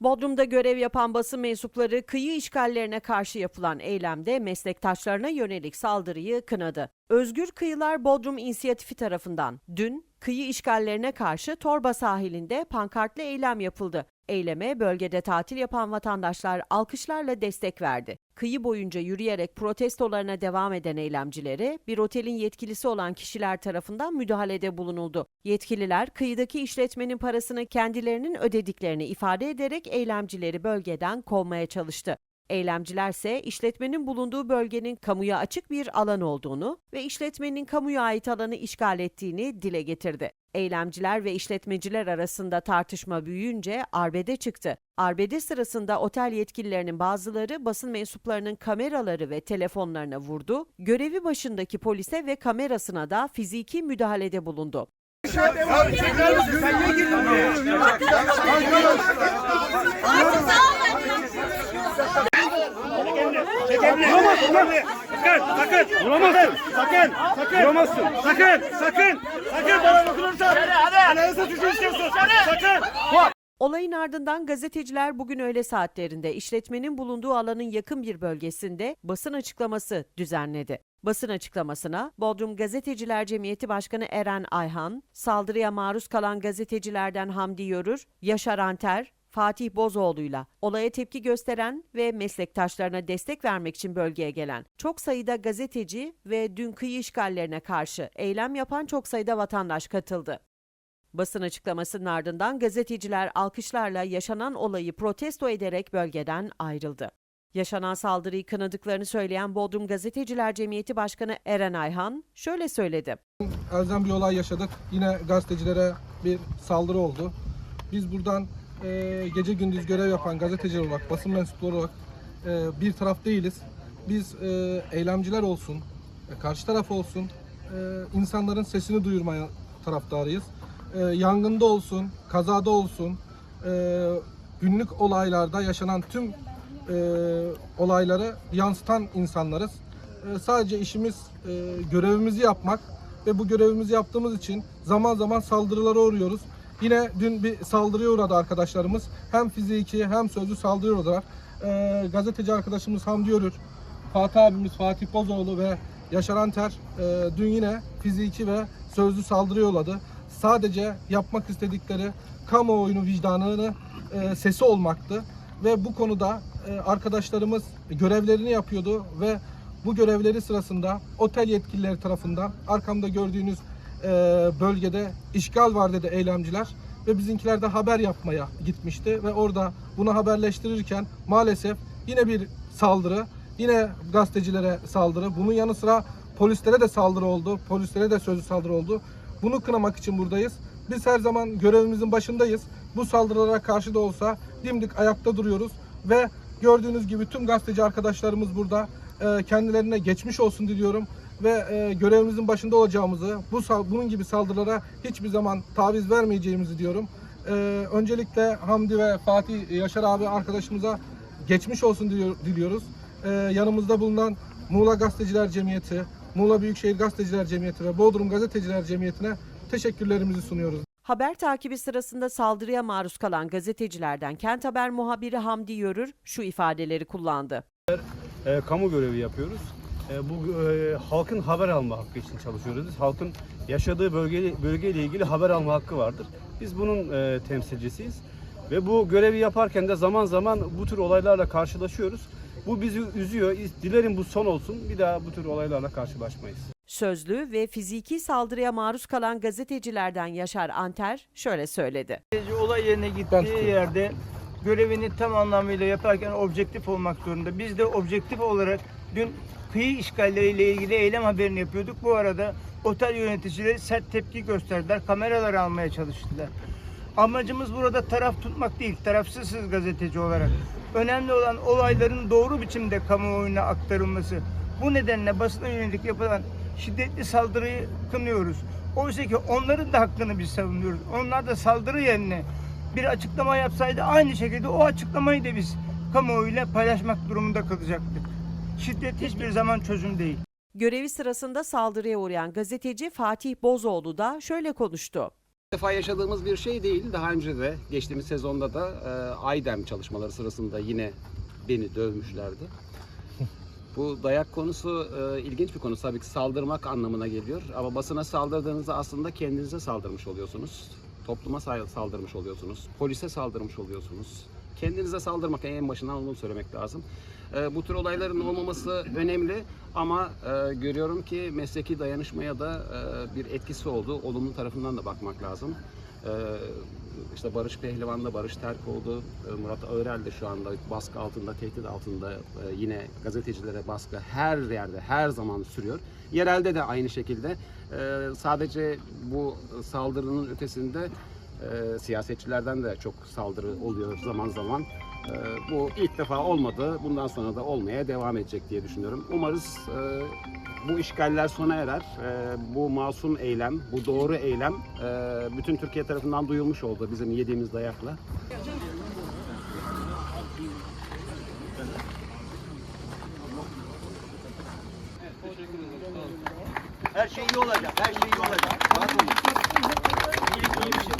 Bodrum'da görev yapan basın mensupları kıyı işgallerine karşı yapılan eylemde meslektaşlarına yönelik saldırıyı kınadı. Özgür Kıyılar Bodrum İnisiyatifi tarafından dün kıyı işgallerine karşı Torba sahilinde pankartlı eylem yapıldı. Eyleme bölgede tatil yapan vatandaşlar alkışlarla destek verdi. Kıyı boyunca yürüyerek protestolarına devam eden eylemcilere bir otelin yetkilisi olan kişiler tarafından müdahalede bulunuldu. Yetkililer kıyıdaki işletmenin parasını kendilerinin ödediklerini ifade ederek eylemcileri bölgeden kovmaya çalıştı. Eylemciler ise işletmenin bulunduğu bölgenin kamuya açık bir alan olduğunu ve işletmenin kamuya ait alanı işgal ettiğini dile getirdi. Eylemciler ve işletmeciler arasında tartışma büyüyünce arbede çıktı. Arbede sırasında otel yetkililerinin bazıları basın mensuplarının kameraları ve telefonlarına vurdu, görevi başındaki polise ve kamerasına da fiziki müdahalede bulundu. Lan. Sakın, sakın. Vuramazsın. Sakın, sakın. Vuramazsın. Sakın, sakın. Sakın bana dokunursan. Ananıza düşürürsün. Sakın. Olayın ardından gazeteciler bugün öğle saatlerinde işletmenin bulunduğu alanın yakın bir bölgesinde basın açıklaması düzenledi. Basın açıklamasına Bodrum Gazeteciler Cemiyeti Başkanı Eren Ayhan, saldırıya maruz kalan gazetecilerden Hamdi Yörür, Yaşar Anter, Fatih Bozoğlu'yla olaya tepki gösteren ve meslektaşlarına destek vermek için bölgeye gelen çok sayıda gazeteci ve dün kıyı işgallerine karşı eylem yapan çok sayıda vatandaş katıldı. Basın açıklamasının ardından gazeteciler alkışlarla yaşanan olayı protesto ederek bölgeden ayrıldı. Yaşanan saldırıyı kınadıklarını söyleyen Bodrum Gazeteciler Cemiyeti Başkanı Eren Ayhan şöyle söyledi. elzem bir olay yaşadık. Yine gazetecilere bir saldırı oldu. Biz buradan e, gece gündüz görev yapan gazeteciler olarak, basın mensupları olarak e, bir taraf değiliz. Biz e, eylemciler olsun, e, karşı taraf olsun, e, insanların sesini duyurmaya taraftarıyız. E, yangında olsun, kazada olsun, e, günlük olaylarda yaşanan tüm e, olayları yansıtan insanlarız. E, sadece işimiz e, görevimizi yapmak ve bu görevimizi yaptığımız için zaman zaman saldırılara uğruyoruz. Yine dün bir saldırıya uğradı arkadaşlarımız. Hem fiziki hem sözlü saldırıya uğradılar. E, gazeteci arkadaşımız Hamdi Yörür, Fatih abimiz Fatih Bozoğlu ve Yaşar Anter e, dün yine fiziki ve sözlü saldırıya uğradı. Sadece yapmak istedikleri kamuoyunu vicdanını e, sesi olmaktı ve bu konuda e, arkadaşlarımız görevlerini yapıyordu ve bu görevleri sırasında otel yetkilileri tarafından arkamda gördüğünüz e, bölgede işgal var dedi eylemciler ve bizimkiler de haber yapmaya gitmişti ve orada bunu haberleştirirken maalesef yine bir saldırı, yine gazetecilere saldırı, bunun yanı sıra polislere de saldırı oldu, polislere de sözlü saldırı oldu. Bunu kınamak için buradayız. Biz her zaman görevimizin başındayız. Bu saldırılara karşı da olsa dimdik ayakta duruyoruz ve gördüğünüz gibi tüm gazeteci arkadaşlarımız burada. Ee, Kendilerine geçmiş olsun diliyorum ve e, görevimizin başında olacağımızı, bu bunun gibi saldırılara hiçbir zaman taviz vermeyeceğimizi diyorum. Ee, Öncelikle Hamdi ve Fatih Yaşar abi arkadaşımıza geçmiş olsun diliyor- diliyoruz. Ee, Yanımızda bulunan Muğla Gazeteciler Cemiyeti, Muğla Büyükşehir Gazeteciler Cemiyeti ve Bodrum Gazeteciler Cemiyeti'ne teşekkürlerimizi sunuyoruz. Haber takibi sırasında saldırıya maruz kalan gazetecilerden Kent Haber muhabiri Hamdi Yörür şu ifadeleri kullandı. e, kamu görevi yapıyoruz. E, bu e, halkın haber alma hakkı için çalışıyoruz. Biz halkın yaşadığı bölge bölgeyle ilgili haber alma hakkı vardır. Biz bunun e, temsilcisiyiz. Ve bu görevi yaparken de zaman zaman bu tür olaylarla karşılaşıyoruz. Bu bizi üzüyor. Dilerim bu son olsun. Bir daha bu tür olaylarla karşılaşmayız. Sözlü ve fiziki saldırıya maruz kalan gazetecilerden Yaşar Anter şöyle söyledi. Gazeteci olay yerine gittiği yerde görevini tam anlamıyla yaparken objektif olmak zorunda. Biz de objektif olarak dün kıyı işgalleriyle ilgili eylem haberini yapıyorduk. Bu arada otel yöneticileri sert tepki gösterdiler. Kameraları almaya çalıştılar. Amacımız burada taraf tutmak değil, tarafsızsız gazeteci olarak. Önemli olan olayların doğru biçimde kamuoyuna aktarılması. Bu nedenle basına yönelik yapılan şiddetli saldırıyı kınıyoruz. Oysa ki onların da hakkını biz savunuyoruz. Onlar da saldırı yerine bir açıklama yapsaydı aynı şekilde o açıklamayı da biz kamuoyuyla paylaşmak durumunda kalacaktık. Şiddet hiçbir zaman çözüm değil. Görevi sırasında saldırıya uğrayan gazeteci Fatih Bozoğlu da şöyle konuştu. İlk defa yaşadığımız bir şey değil. Daha önce de geçtiğimiz sezonda da e, Aydem çalışmaları sırasında yine beni dövmüşlerdi. Bu dayak konusu e, ilginç bir konu. Tabii ki saldırmak anlamına geliyor. Ama basına saldırdığınızda aslında kendinize saldırmış oluyorsunuz. Topluma saldırmış oluyorsunuz. Polise saldırmış oluyorsunuz. Kendinize saldırmak en başından onu söylemek lazım. E, bu tür olayların olmaması önemli ama e, görüyorum ki mesleki dayanışmaya da e, bir etkisi oldu. Olumlu tarafından da bakmak lazım. E, işte Barış Pehlivan'da Barış Terkoğlu, e, Murat Ağırel de şu anda baskı altında, tehdit altında. E, yine gazetecilere baskı her yerde, her zaman sürüyor. Yerelde de aynı şekilde. E, sadece bu saldırının ötesinde siyasetçilerden de çok saldırı oluyor zaman zaman. E, bu ilk defa olmadı. Bundan sonra da olmaya devam edecek diye düşünüyorum. Umarız e, bu işgaller sona erer. E, bu masum eylem, bu doğru eylem e, bütün Türkiye tarafından duyulmuş oldu bizim yediğimiz dayakla. Her şey iyi olacak. Her şey iyi olacak. Rahat olun.